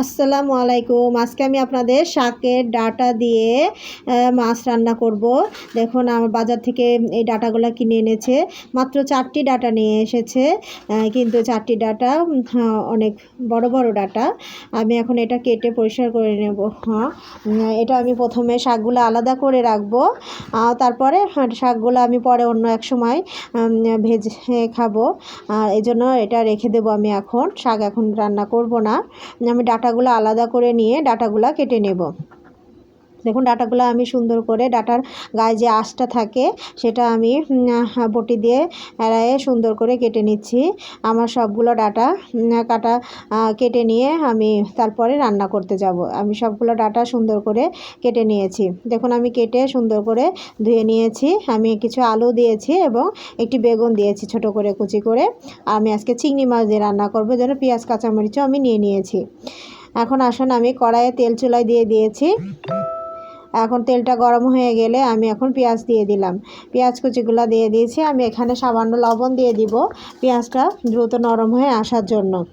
আসসালামু আলাইকুম। আজকে আমি আপনাদের শাকের ডাটা দিয়ে মাছ রান্না করব। দেখুন আমার বাজার থেকে এই ডাটাগুলো কিনে এনেছে। মাত্র চারটি ডাটা নিয়ে এসেছে। কিন্তু চারটি ডাটা হ্যাঁ, অনেক বড় বড় ডাটা। আমি এখন এটা কেটে পরিষ্কার করে নেব। হ্যাঁ এটা আমি প্রথমে শাকগুলো আলাদা করে রাখব। তারপরে হ্যাঁ, শাকগুলো আমি পরে অন্য এক সময় ভেজে খাব। এই জন্য এটা রেখে দেবো আমি এখন। শাক এখন রান্না করব না। আমি ডাটাগুলো আলাদা করে নিয়ে ডাটাগুলো কেটে নেব। দেখুন, ডাটাগুলো আমি সুন্দর করে ডাটার গায়ে যে আঁশটা থাকে, সেটা আমি বটি দিয়ে এড়ায়ে সুন্দর করে কেটে নিচ্ছি। আমার সবগুলো ডাটা কাটা কেটে নিয়ে আমি তারপরে রান্না করতে যাব। আমি সবগুলো ডাটা সুন্দর করে কেটে নিয়েছি। দেখুন, আমি কেটে সুন্দর করে ধুয়ে নিয়েছি। আমি কিছু আলু দিয়েছি এবং একটি বেগুন দিয়েছি ছোট করে কুচি করে। আমি আজকে চিংড়ি মাছ দিয়ে রান্না করব, যেন পেঁয়াজ, কাঁচামরিচও আমি নিয়ে নিয়েছি। এখন আসুন, আমি কড়াইয়ে তেল চুলায় দিয়ে দিয়েছি। এখন তেলটা গরম হয়ে গেলে আমি এখন পেঁয়াজ দিয়ে দিলাম। পেঁয়াজ কুচিগুলো দিয়ে দিয়েছি, আমি এখানে সামান্য লবণ দিয়ে দিব পেঁয়াজটা দ্রুত নরম হয়ে আসার জন্য।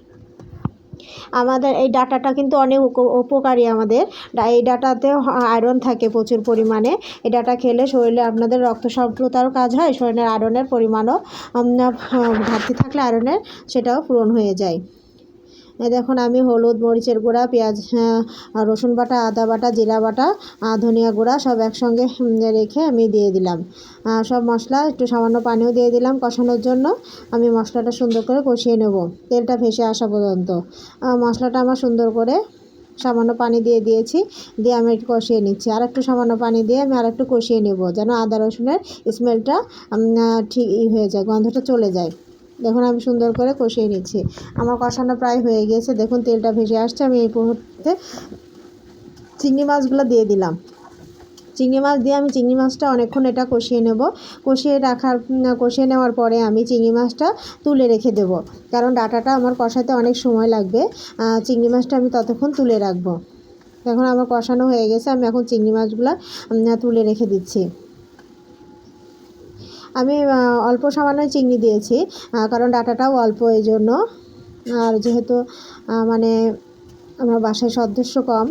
আমাদের এই ডাটাটা কিন্তু অনেক উপ- উপকারী আমাদের। এই ডাটাতে আয়রন থাকে প্রচুর পরিমাণে। এই ডাটা খেলে শরীরে আপনাদের রক্ত স্বল্পতারও কাজ হয়, শরীরের আয়রনের পরিমাণও ঘাটতি থাকলে আয়রনের সেটাও পূরণ হয়ে যায়। দেখুন, আমি হলুদ, মরিচের গুঁড়া, পেঁয়াজ রসুন বাটা, আদা বাটা, জিরা বাটা ধনিয়া গুঁড়া সব একসঙ্গে রেখে আমি দিয়ে দিলাম। সব মশলা, একটু সামান্য পানিও দিয়ে দিলাম কষানোর জন্য। আমি মশলাটা সুন্দর করে কষিয়ে নেব। তেলটা ভেসে আসা পর্যন্ত। মশলাটা আমার সুন্দর করে সামান্য পানি দিয়ে দিয়েছি, দিয়ে আমি একটু কষিয়ে নিচ্ছি। আর একটু সামান্য পানি দিয়ে আমি আর একটু কষিয়ে নেব, যেন আদা রসুনের স্মেলটা ঠিক হয়ে যায়, গন্ধটা চলে যায়। দেখুন আমি সুন্দর করে কষিয়ে নিচ্ছি। আমার কষানো প্রায় হয়ে গিয়েছে দেখুন তেলটা ভেসে আসছে। আমি এই মুহূর্তে চিংড়ি মাছগুলো দিয়ে দিলাম। চিংড়ি মাছ দিয়ে আমি চিংড়ি মাছটা অনেকক্ষণ এটা কষিয়ে নেব। কষিয়ে রাখার কষিয়ে নেওয়ার পরে আমি চিংড়ি মাছটা তুলে রেখে দেব। কারণ ডাটাটা আমার কষাতে অনেক সময় লাগবে। চিংড়ি মাছটা আমি ততক্ষণ তুলে রাখব। এখন আমার কষানো হয়ে গেছে। আমি এখন চিংড়ি মাছগুলো তুলে রেখে দিচ্ছি। অল্প সামান্য চিংড়ি দিয়েছি কারণ ডাটাটাও অল্প এই জন্য আর যেহেতু মানে আমার বাসায় সদস্য কম,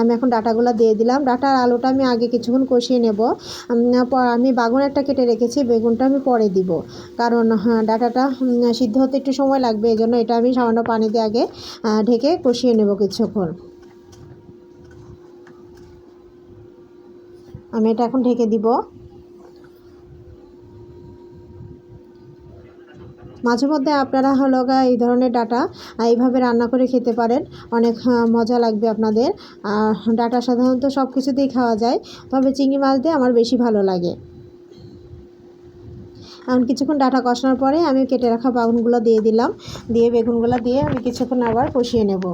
আমি এখন ডাটাগুলো দিয়ে দিলাম। ডাটার আলুটা আমি আগে কিছুক্ষণ কষিয়ে নেব। আমি বাগুন একটা কেটে রেখেছি, বেগুনটা আমি পরে দিব। কারণ হ্যাঁ ডাটাটা সিদ্ধ হতে একটু সময় লাগবে এই জন্য এটা আমি সামান্য পানি দিয়ে আগে ঢেকে কষিয়ে নেব কিছুক্ষণ। আমি এটা এখন ঢেকে দিব। মাঝে মধ্যে আপনারা হলো এই ধরনের ডাটা এইভাবে রান্না করে খেতে পারেন। অনেক মজা লাগবে আপনাদের। আর ডাটা সাধারণত সব কিছুতেই খাওয়া যায়, তবে চিংড়ি মাছ দিয়ে আমার বেশি ভালো লাগে। এখন কিছুক্ষণ ডাটা কষানোর পরে আমি কেটে রাখা বাগুনগুলো দিয়ে দিলাম। দিয়ে বেগুনগুলো দিয়ে আমি কিছুক্ষণ আবার কষিয়ে নেব।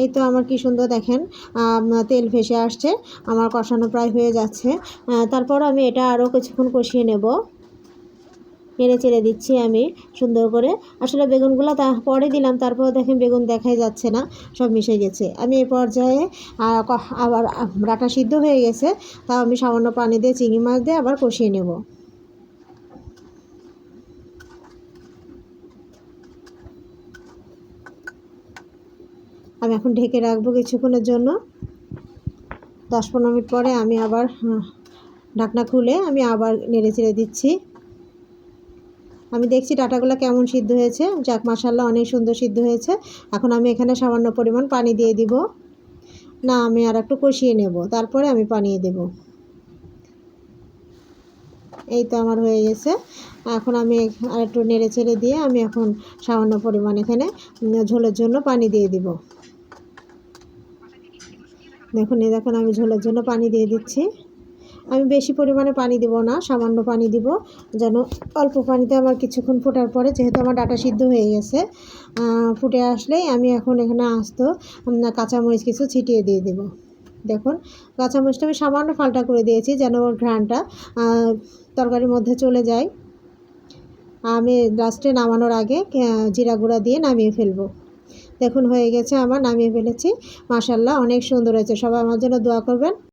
এই তো আমার কি সুন্দর দেখেন তেল ভেসে আসছে, আমার কষানো প্রায় হয়ে যাচ্ছে। তারপর আমি এটা আরও কিছুক্ষণ কষিয়ে নেব। নেড়ে চেড়ে দিচ্ছি আমি সুন্দর করে। আসলে বেগুনগুলো তা পরে দিলাম, তারপর দেখেন বেগুন দেখাই যাচ্ছে না, সব মিশে গেছে। আমি এ পর্যায়ে আবার ডাটা সিদ্ধ হয়ে গেছে, তাও আমি সামান্য পানি দিয়ে চিংড়ি মাছ দিয়ে আবার কষিয়ে নেব। আমি এখন ঢেকে রাখব কিছুক্ষণের জন্য। দশ পনেরো মিনিট পরে আমি আবার ঢাকনা খুলে আমি আবার নেড়ে চেড়ে দিচ্ছি। আমি দেখছি ডাটাগুলো কেমন সিদ্ধ হয়েছে। যাক মাসাল্লাহ অনেক সুন্দর সিদ্ধ হয়েছে। এখন আমি এখানে সামান্য পরিমাণ পানি দিয়ে দিব। না, আমি আর একটু কষিয়ে নেব, তারপরে আমি পানিয়ে দেব। এই তো আমার হয়ে গেছে। এখন আমি আর একটু নেড়ে চেড়ে দিয়ে আমি এখন সামান্য পরিমাণ এখানে ঝোলের জন্য পানি দিয়ে দিব। দেখুন, এই দেখুন, আমি ঝোলের জন্য পানি দিয়ে দিচ্ছি। আমি বেশি পরিমাণে পানি দিব না, সামান্য পানি দিব, যেন অল্প পানিতে আমার কিছুক্ষণ ফোটার পরে, যেহেতু আমার ডাটা সিদ্ধ হয়ে গেছে ফুটে আসলেই আমি এখন এখানে আস্ত কাঁচামরিচ কিছু ছিটিয়ে দিয়ে দেব। দেখুন, কাঁচামরিচটা আমি সামান্য ফালটা করে দিয়েছি, যেন ওর ঘ্রাণটা তরকারির মধ্যে চলে যায়। আমি লাস্টে নামানোর আগে জিরা গুঁড়া দিয়ে নামিয়ে ফেলব। দেখুন হয়ে গেছে আমার, নামিয়ে ফেলেছি। মাসাল্লাহ অনেক সুন্দর হয়েছে। সবাই আমার জন্য দোয়া করবেন।